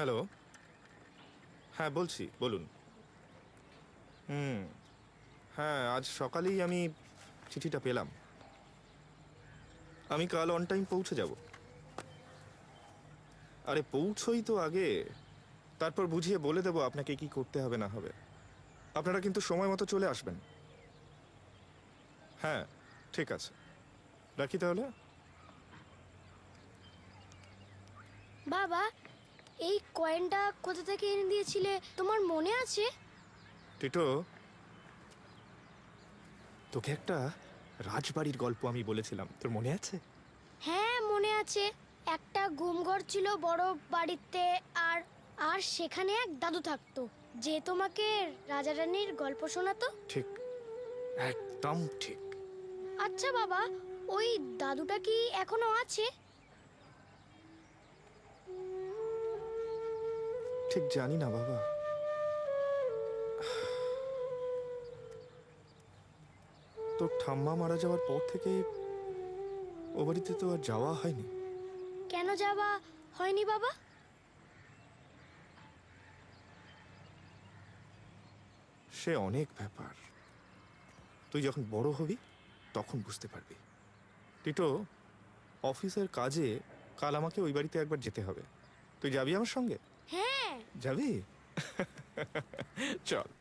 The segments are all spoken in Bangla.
হ্যালো। হ্যাঁ বলছি, বলুন। হুম হ্যাঁ আজ সকালেই আমি চিঠিটা পেলাম। আমি কাল অন টাইম পৌঁছে যাব। আরে, পৌঁছই তো আগে। তারপর বুঝিয়ে বলে দেবো আপনাকে কি করতে হবে, না হবে। আপনারা কিন্তু সময় মতো চলে আসবেন। হ্যাঁ ঠিক আছে। রাখি তাহলে। বাবা এই কয়েনটা কোথা থেকে এনে দিয়েছিলে? তোমার মনে আছে? টিটো তোকে একটা রাজবাড়ির গল্প আমি বলেছিলাম। তোর মনে আছে? হ্যাঁ মনে আছে। একটা গুমঘর ছিল বড় বাড়িতে আর আর সেখানে এক দাদু থাকতো যে তোমাকে রাজা রানীর গল্প শোনাতো। ঠিক একদম ঠিক। আচ্ছা বাবা ওই দাদুটা কি এখনও আছে? ঠিক জানি না বাবা। তোর ঠাম্মা মারা যাওয়ার পর থেকে ও বাড়িতে তো আর যাওয়া হয়নি। কেন যাওয়া হয়নি বাবা? সে অনেক ব্যাপার। তুই যখন বড় হবি তখন বুঝতে পারবি। টিটো অফিসের কাজে কাল আমাকে ওই বাড়িতে একবার যেতে হবে। তুই যাবি আমার সঙ্গে? যাবি চল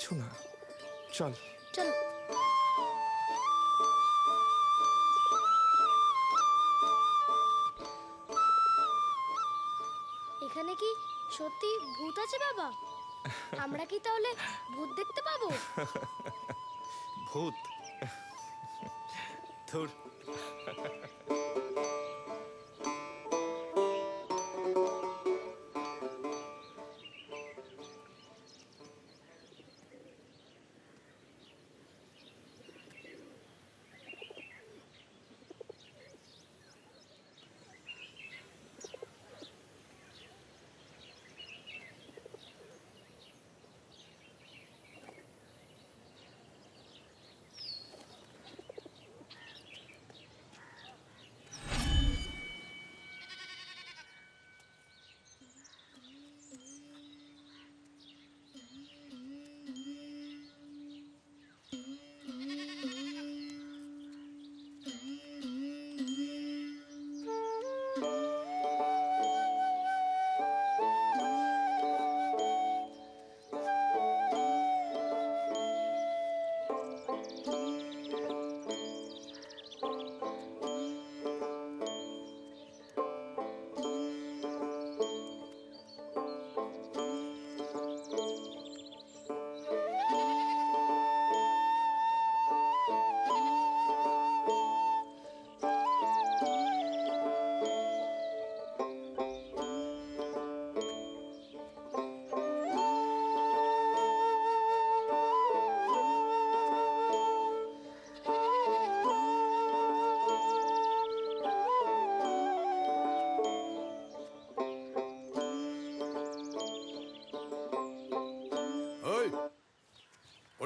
কিছু না। চল। চলো। এখানে কি সত্যি ভূত আছে বাবা? আমরা কি তাহলে ভূত দেখতে পাবো? ভূত। ধুর।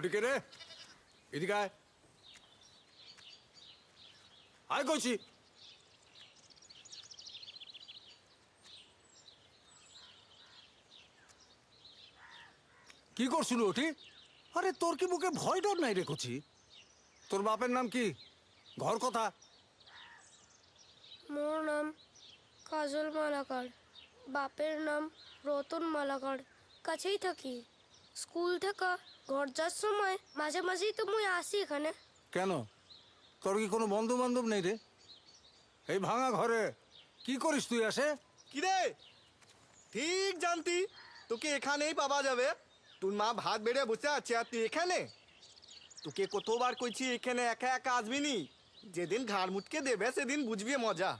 ওদিকে রে এদিকে আয় কি করছিল ওটি? আরে, তোর কি বুকে ভয় ডর নাই রে কচি? তোর বাপের নাম কি? ঘর কথা। মোর নাম কাজল মালাকার। বাপের নাম রতন মালাকার। কাছেই থাকি। স্কুল থেকে ঘর যাওয়ার সময় মাঝে মাঝেই তো মুই আসি এখানে। কেন? তোর কি কোনো বন্ধু বান্ধব নেই রে? এই ভাঙা ঘরে কি করিস তুই আসে? কিরে ঠিক জানতি তোকে এখানেই পাওয়া যাবে। তোর মা ভাত বেড়ে বসে আছে আর তুই এখানে? তোকে কতবার কইছি এখানে একা একা আসবি নি? যেদিন ঘাড় মুটকে দেবে সেদিন বুঝবি মজা।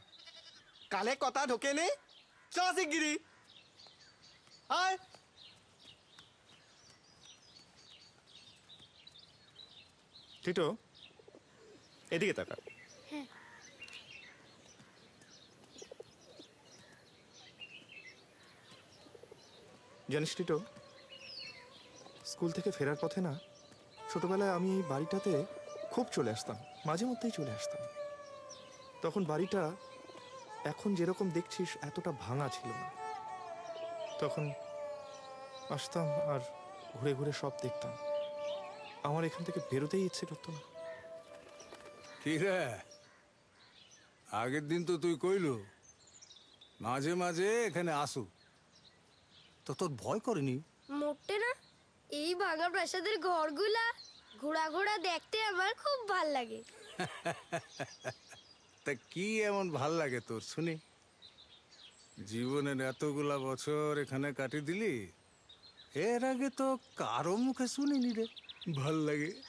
কালে কথা ঢোকে নে? চ শিগগিরি। আয় টিটো এদিকে তাকা জানিস টিটো স্কুল থেকে ফেরার পথে না ছোটবেলায় আমি এই বাড়িটাতে খুব চলে আসতাম মাঝে মধ্যেই চলে আসতাম। তখন বাড়িটা এখন যেরকম দেখছিস এতটা ভাঙা ছিল না। তখন আসতাম আর ঘুরে ঘুরে সব দেখতাম। আমার এখান থেকে বেরোতেই ইচ্ছে করতো না। কি রে? আগের দিন তো তুই কইলু মাঝে মাঝে এখানে আসু। তো তোর ভয় করেনি? মোটে না এই ভাঙা প্রাসাদের ঘরগুলা ঘোড়া ঘোড়া দেখতে আমার খুব ভালো লাগে। তা কি এমন ভালো লাগে তোর শুনি? জীবনের এতগুলা বছর এখানে কাটি দিলি এর আগে তো কারও মুখে শুনিনি রে। ভালো লাগে।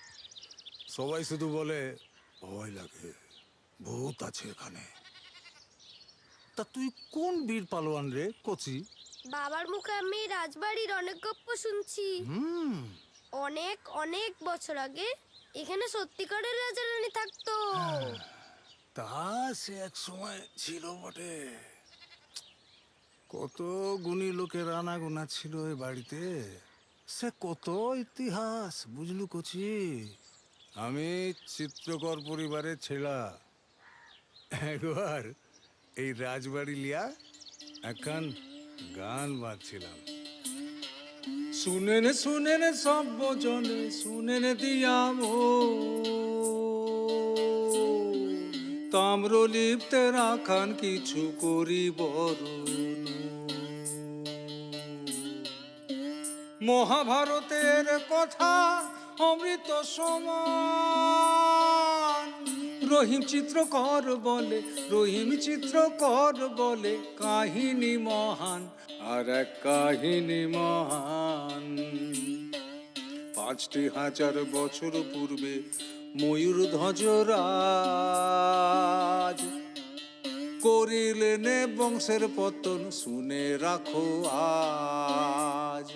সবাই শুধু বলে ভয় লাগে ভূত আছে এখানে। তা তুই কোন বীর পালোয়ান রে কচি? বাবার মুখে আমি রাজবাড়ির অনেক গল্প শুনছি। হুম। অনেক অনেক বছর আগে এখানে সত্যিকারের রাজা রানী থাকতো। তা সে এক সময় ছিল বটে। কত গুণী লোকের আনাগোনা ছিল এই বাড়িতে। সে কত ইতিহাস, বুঝলু কচি? আমি চিত্রকর পরিবারের ছেলা। একবার এই রাজবাড়ি লিয়া এখন গান বাজছিলাম। শুনেন শুনেন সব জনে শুনেন দিয়াম। তাম্র লিপ্তে রাখান কিছু করি বরণ মহাভারতের কথা অমৃত সমান। রহিম চিত্রকর বলে, রহিম চিত্রকর বলে, কাহিনী মহান, আর এক কাহিনী মহান। পাঁচটি হাজার বছর পূর্বে ময়ূর ধ্বজরাজ করিলেন বংশের পতন, শুনে রাখো আজ।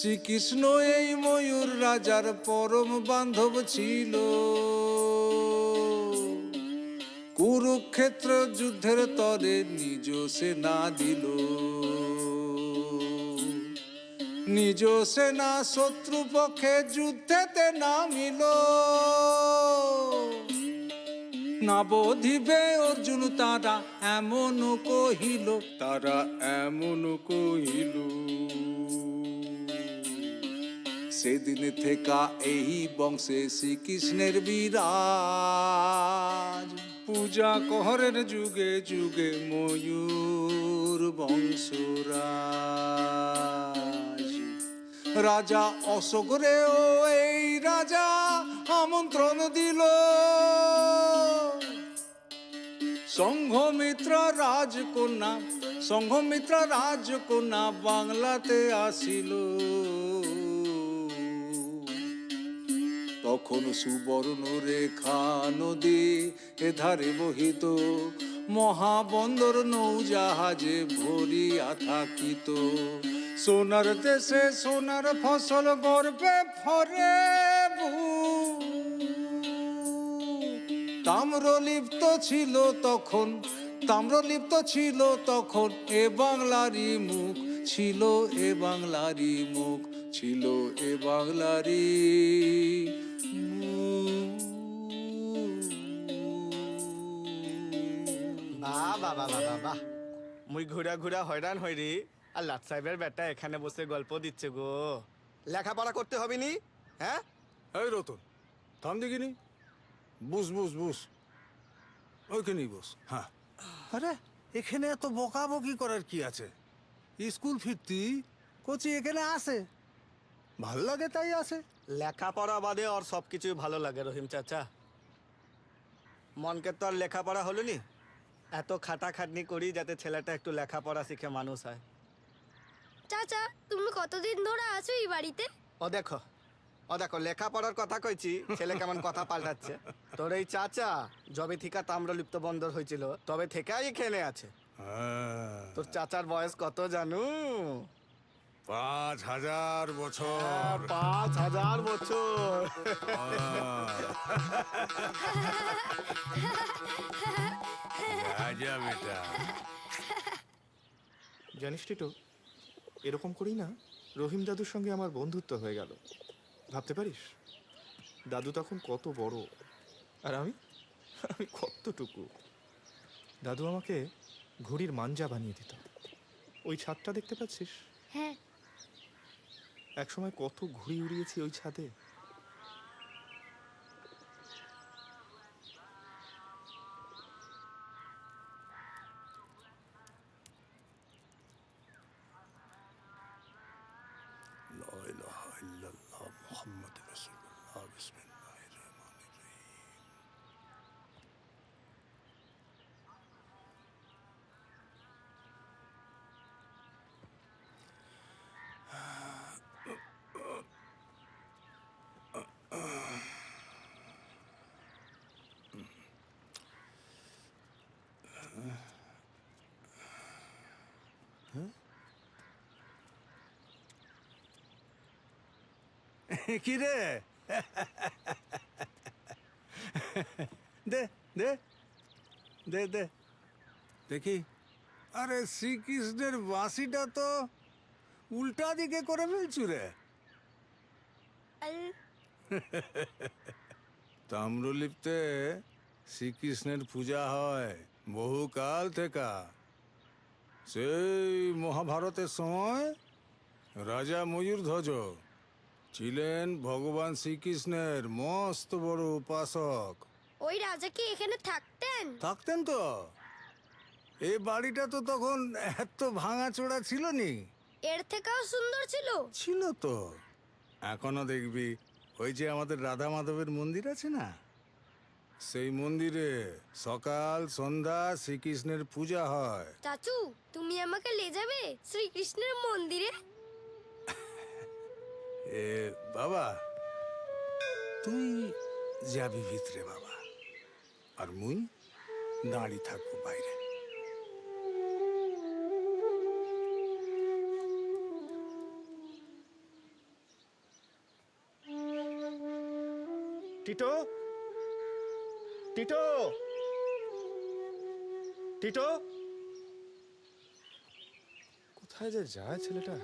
শ্রীকৃষ্ণ এই ময়ূর রাজার পরম বান্ধব ছিল। কুরুক্ষেত্র যুদ্ধের তরে নিজ সেনা দিল। নিজ সেনা শত্রু পক্ষে যুদ্ধেতে নামিল। নবদ্বীপে অর্জুন তারা এমন কহিল। তারা এমন কহিল। সেদিন থেকে এই বংশে শ্রীকৃষ্ণের বিরাজ। পূজা কহরের যুগে যুগে ময়ূর বংশরাজ। রাজা অশোক ও এই রাজা আমন্ত্রণ দিল। সংঘমিত্র রাজকন্যা সংঘমিত্র রাজকন্যা বাংলাতে আসিল। তখন সুবর্ণ রেখা নদী এধারে বহিত, মহাবন্দর নৌজাহাজে ভরিয়া থাকিত। সোনার দেশে সোনার ফসল গর্বে ফরে তাম্রলিপ্ত ছিল তখন, তাম্রলিপ্ত ছিল তখন এ বাংলারই মুখ, ছিল এ বাংলারই মুখ, ছিল এ বাংলারি বাহ বাহ বাহ বাহ বাহ মুই ঘুরা ঘুরা হয়রান হই রে। আর লাট সাহেবের বেটা এখানে বসে গল্প দিচ্ছে গো। লেখাপড়া করতে হবে নি? হ্যাঁ? এই রতন থাম দেখিনি বুস বুস বুস। ওইখানেই বস হ্যাঁ। আরে এখানে এত বকাবকি করার কি আছে? স্কুল ফিরতি কোচি এখানে আসে। ভালো লাগে তাই আসে। লেখাপড়া বাদে আর সব কিছুই ভালো লাগে রহিম চাচা। মনকে তো আর লেখাপড়া হলো নি এত খাটাখাটনি করি যাতে ছেলেটা একটু লেখাপড়া শিখে মানুষ হয়। চাচা তুমি কতদিন ধরে আছো এই বাড়িতে? ও দেখো ও দেখো লেখাপড়ার কথা কইছি ছেলে কেমন কথা পাল্টাচ্ছে। তোর এই চাচা যবে থেকে তাম্রলিপ্ত বন্দর হয়েছিল তবে থেকেই এখানে আছে। হ্যাঁ, তোর চাচার বয়স কত জানু? পাঁচ হাজার বছর। হ্যাঁ, পাঁচ হাজার বছর। রাজা বেটা। জানিস টিটো এরকম করেই না রহিম দাদুর সঙ্গে আমার বন্ধুত্ব হয়ে গেল। ভাবতে পারিস? দাদু তখন কত বড় আর আমি আমি কতটুকু? দাদু আমাকে ঘড়ির মাঞ্জা বানিয়ে দিত। ওই ছাদটা দেখতে পাচ্ছিস? হ্যাঁ একসময় কত ঘুড়ি উড়িয়েছি ওই ছাদে। লা ইলাহা ইল্লাল্লাহ মুহাম্মদ রাসূলুল্লাহ বিসমিল্লাহির রহমানির রহিম কি রে দে দে দে দে। দেখি। আরে শ্রীকৃষ্ণের বাঁশিটা তো উল্টা দিকে করে ফেলছু রে। তাম্রলিপ্তে শ্রীকৃষ্ণের পূজা হয় বহুকাল থেকে। সেই মহাভারতের সময় রাজা ময়ূরধ্বজ ছিলেন ভগবান শ্রীকৃষ্ণের মস্ত বড় উপাসক। ওই রাজা কি এখানে থাকতেন? থাকতেন তো। এই বাড়িটা তো তখন এত ভাঙাচোরা ছিল নি এর থেকেও সুন্দর ছিল। ছিল তো। এখনও দেখবি ওই যে আমাদের রাধা মাধবের মন্দির আছে না? সেই মন্দিরে সকাল সন্ধ্যা শ্রীকৃষ্ণের পূজা হয়। চাচু তুমি আমাকে লে যাবে শ্রীকৃষ্ণের মন্দিরে? এ বাবা তুই যাবি ভিতরে বাবা। আর মুই দাঁড়ি থাকব বাইরে। টিটো? টিটো? টিটো? কোথায় যে যায় ছেলেটা?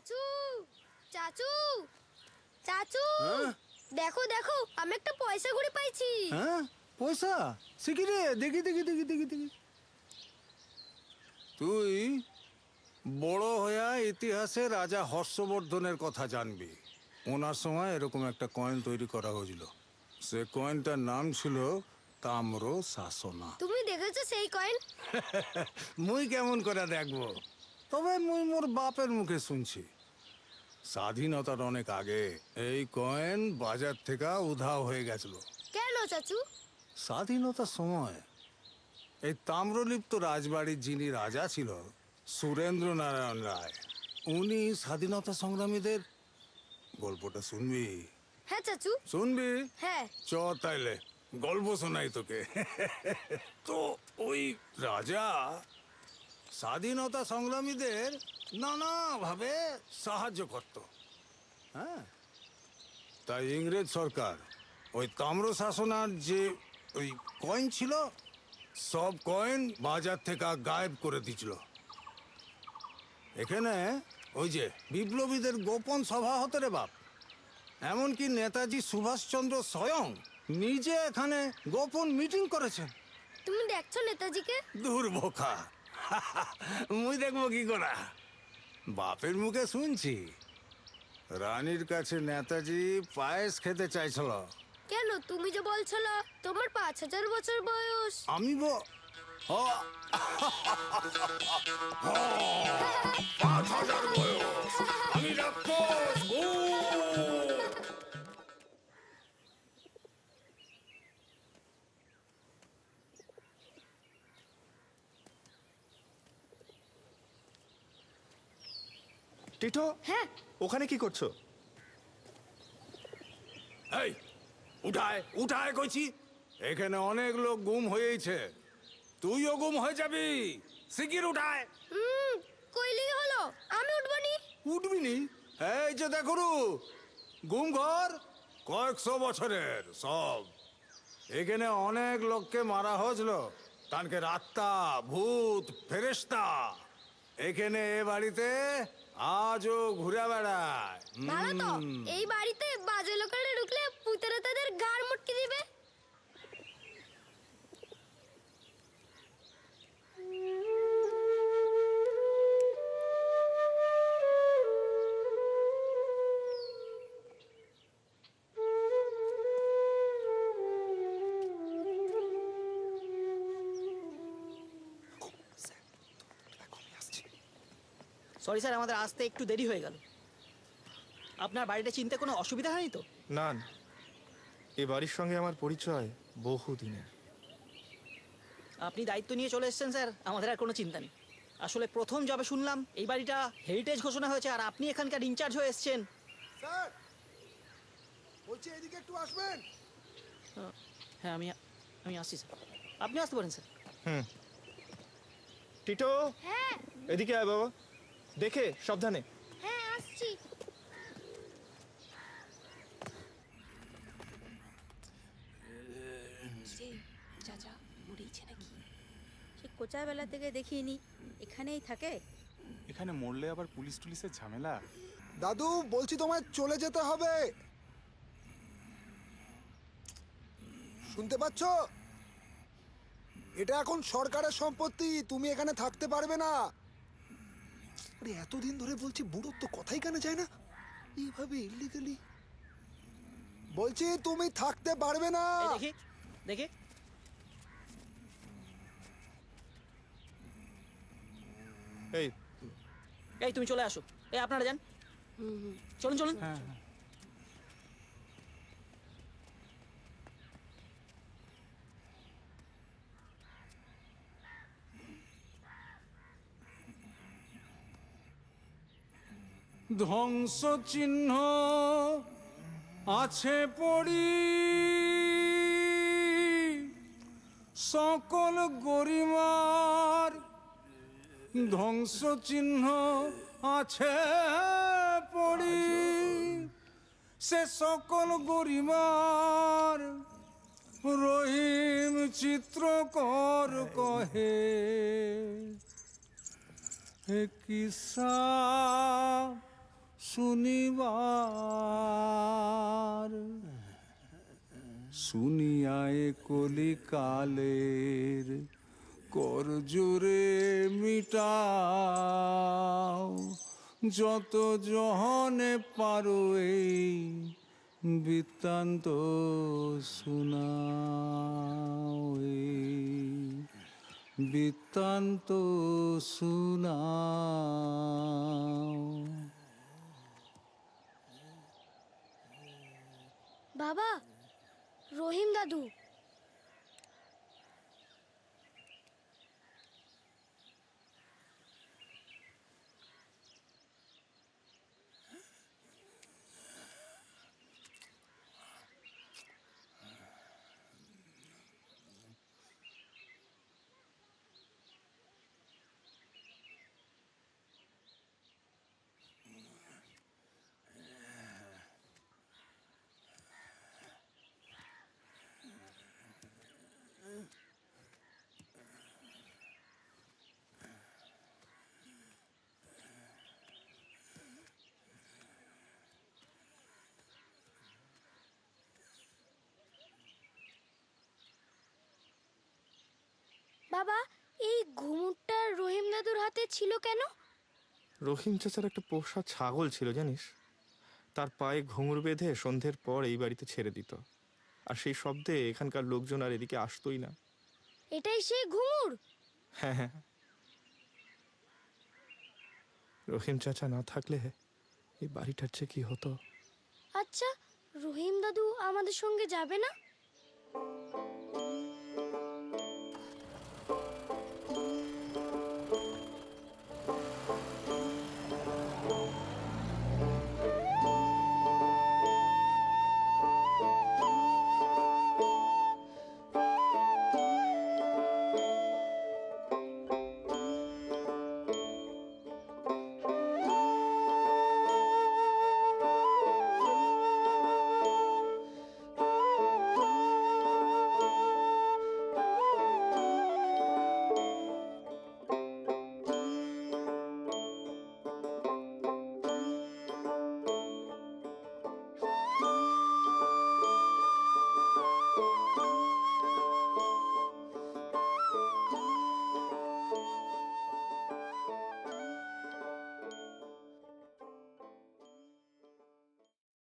চাচু চাচু চাচু। হ্যাঁ? দেখো দেখো আমি একটা পয়সা ঘুরে পাইছি। হ্যাঁ? পয়সা? সে কি রে? দেখি দেখি দেখি দেখি দেখি। তুই বড় হইয়া ইতিহাসে রাজা হর্ষবর্ধনের কথা জানবি। ওনার সময় এরকম একটা কয়েন তৈরি করা হয়েছিল সে কয়েনটার নাম ছিল তাম্র শাসনা তুমি দেখেছ সেই কয়েন মুই কেমন করে দেখব? তবে মুই মোর বাপের মুখে শুনছি। স্বাধীনতার অনেক আগে এই কয়েন বাজার থেকে উধাও হয়ে গেছিল। কেন চাচু? স্বাধীনতার সময় এই তাম্রলিপ্ত রাজবাড়ির যিনি রাজা ছিল সুরেন্দ্র নারায়ণ রায় উনি স্বাধীনতা সংগ্রামীদের গল্পটা শুনবি? হ্যাঁ চাচু। শুনবি? হ্যাঁ। চ তাইলে গল্প শোনাই তোকে। তো ওই রাজা স্বাধীনতা সংগ্রামীদের নানাভাবে সাহায্য করত। হ্যাঁ? তাই ইংরেজ সরকার ওই তাম্র শাসনার যে ওই কয়েন ছিল সব কয়েন বাজার থেকে গায়েব করে দিছিল। এখানে ওই যে বিপ্লবীদের গোপন সভা হতো রে বাপ। এমনকি নেতাজি সুভাষচন্দ্র স্বয়ং নিজে এখানে গোপন মিটিং করেছেন। তুমি দেখছ নেতাজিকে? দূর বোকা মুই দেখব কি করা। বাপের মুখে শুনছি। রানীর কাছে নেতাজি পায়েস খেতে চাইছিল। কেন? তুমি যে বলছিল তোমার পাঁচ হাজার বছর বয়স। আমি ব পাঁচ হাজার বয়স। আমি টিটো? হ্যাঁ। ওখানে কি করছ? এই উঠায় উঠায় কইছি। এখানে অনেক লোক গুম হয়েছে। তুইও গুম হয়ে যাবি। শিগগির উঠায়। হুম কইলি হলো। আমি উঠবনি। উঠবি নি এই যে দেখুরু গুম ঘর। কয়েকশো বছরের সব। এখানে অনেক লোককে মারা হয়েছিল। তানকে আত্মা ভূত ফেরেস্তা এখানে এ বাড়িতে আজও ঘুরে বেড়ায়। ভালো তো এই বাড়িতে বাজে লোকেরা ঢুকলে পুতরা তাদের গাড় মুটকে দিবে? সরি স্যার আমাদের আসতে একটু দেরি হয়ে গেল। আপনার বাড়িটা চিনতে কোনো অসুবিধা হয়নি তো? না না। এ বাড়ির সঙ্গে আমার পরিচয় বহু দিনের আপনি দায়িত্ব নিয়ে চলে এসেছেন স্যার। আমাদের আর কোনো চিন্তা নেই। আসলে প্রথম যবে শুনলাম এই বাড়িটা হেরিটেজ ঘোষণা হয়েছে আর আপনি এখানকার ইনচার্জ হয়ে এসেছেন। স্যার বলছি এদিকে একটু আসবেন? হ্যাঁ আমি আমি আসছি স্যার। আপনি আসতে পারেন স্যার। হুম। টিটো? হ্যাঁ। এদিকে আয় বাবা। দেখে সাবধানে। হ্যাঁ আসছি। চাচা মরেইছে নাকি? সে কোচা বেলা থেকে দেখিনি এখানেই থাকে? এখানে মরলে আবার পুলিশ টুলিশের ঝামেলা? দাদু বলছি তোমায় চলে যেতে হবে। শুনতে পাচ্ছ? এটা এখন সরকারের সম্পত্তি তুমি এখানে থাকতে পারবে না। আরে এতদিন ধরে বলছি বুড়োর তো কথাই কানে যায় না। এইভাবে ইলিগালি বলছি তুমি থাকতে পারবে না। এই দেখি দেখি। এই। এই তুমি চলে আসো। এই আপনারা যান। চলুন চলুন। হ্যাঁ। ধ্বংস চিহ্ন আছে পড়ি। সকল গরিমার ধ্বংস চিহ্ন আছে পড়ি। সে সকল গরিমার রহিম চিত্রকর কহে কিসা শুনিবার। শুনিয়ায় কলিকালের কর জোরে মিটাও। যত জহনে পারো এই বৃত্তান্ত শোনাও বৃত্তান্ত শুনাও। বাবা রহিম দাদু। বাবা এই ঘুমুরটা রহিম দাদুর হাতে ছিল কেন? রহিম চাচার একটা পোষা ছাগল ছিল জানিস? তার পায়ে ঘুঙুর বেঁধে সন্ধ্যের পর এই বাড়িতে ছেড়ে দিত। আর সেই শব্দে এখানকার লোকজন আর এদিকে আসতোই না। এটাই সেই ঘুঙুর হ্যাঁ হ্যাঁ। রহিম চাচা না থাকলে এই বাড়িটার চেয়ে কি হতো? আচ্ছা রহিম দাদু আমাদের সঙ্গে যাবে না?